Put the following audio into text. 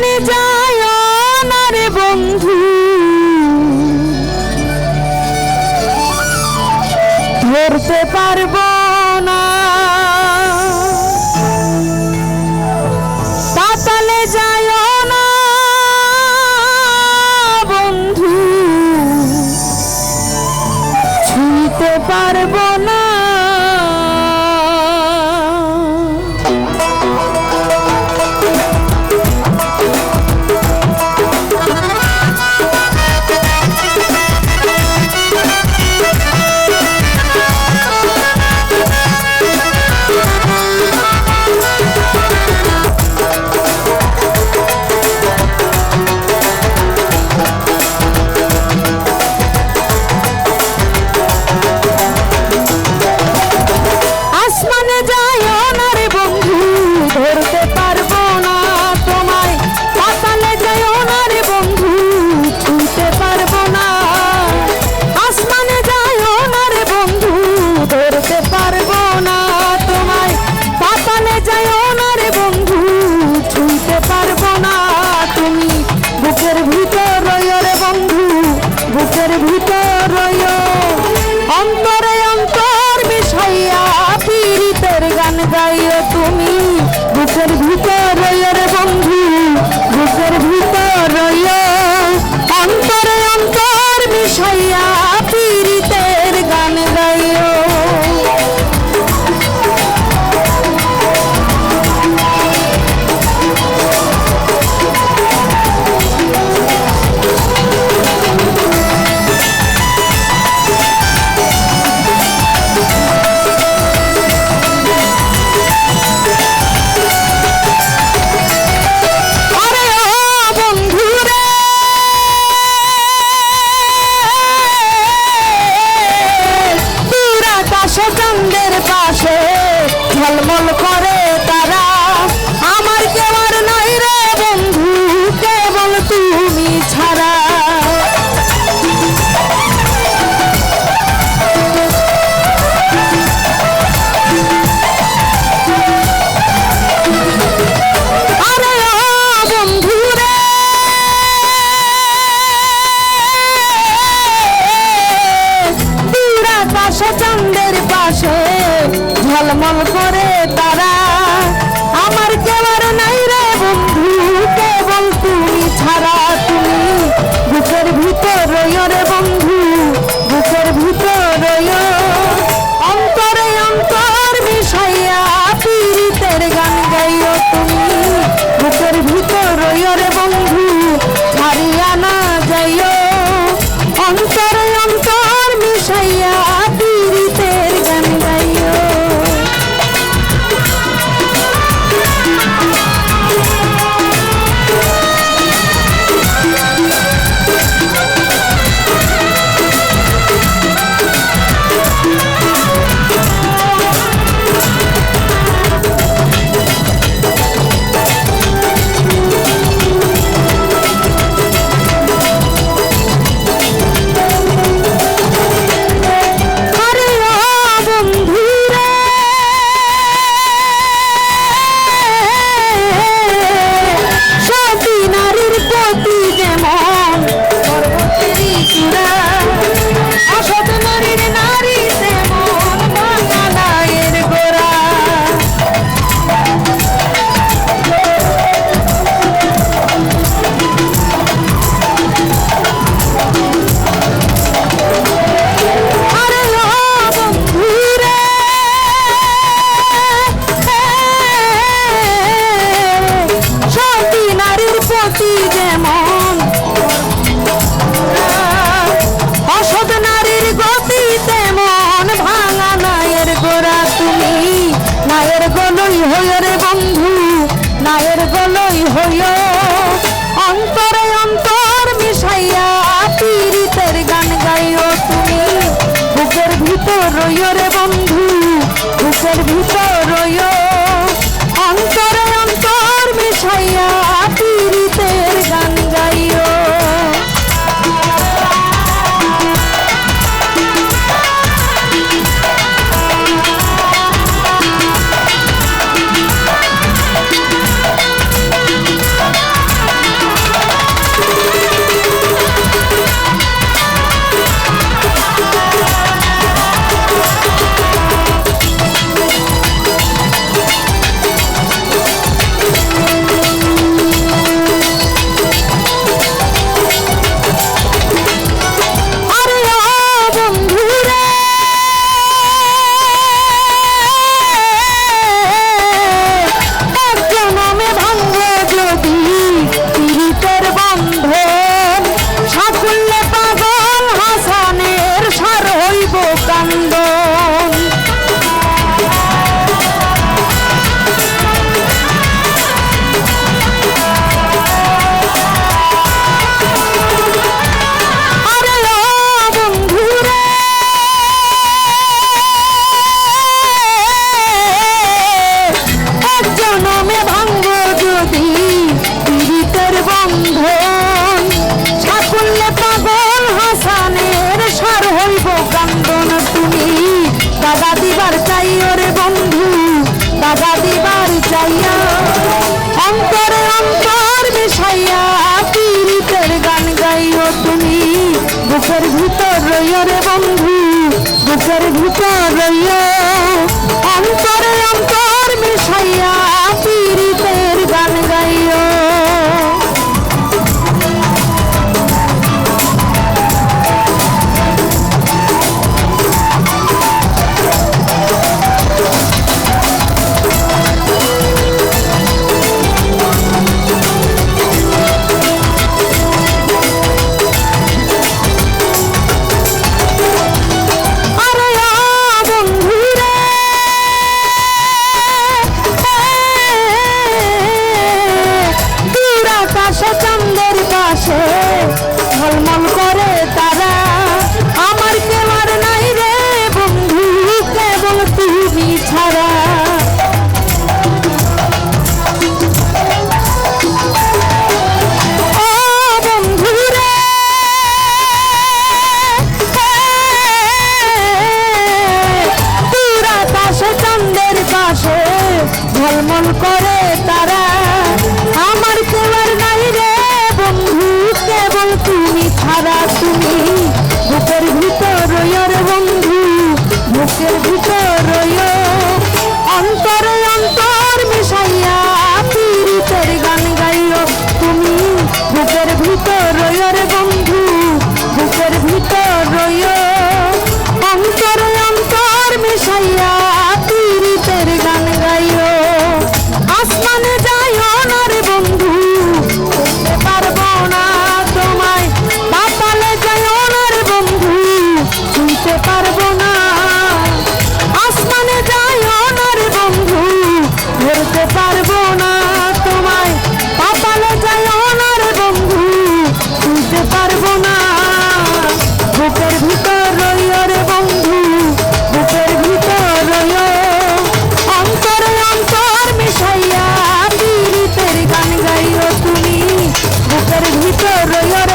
মনে যায় আমার বন্ধু। ধরতে পারব গাইও তুমি। বুকের ভিতর বন্ধু। বুকের ভিতর আকাশে পাশে ঝলমল করে আছি নারীর গতি তেমন, ভাঙা গোড়া তুমি। নায়ের গলই হইয় রে বন্ধু, নায়ের গলই হইয় অন্তরে অন্তর মিশাইয়া পীড়িতের গান গাইও তুমি। ভিতর রইয় বন্ধু, বুকের ভিতর বুকের ভিতর করে তারা বুকের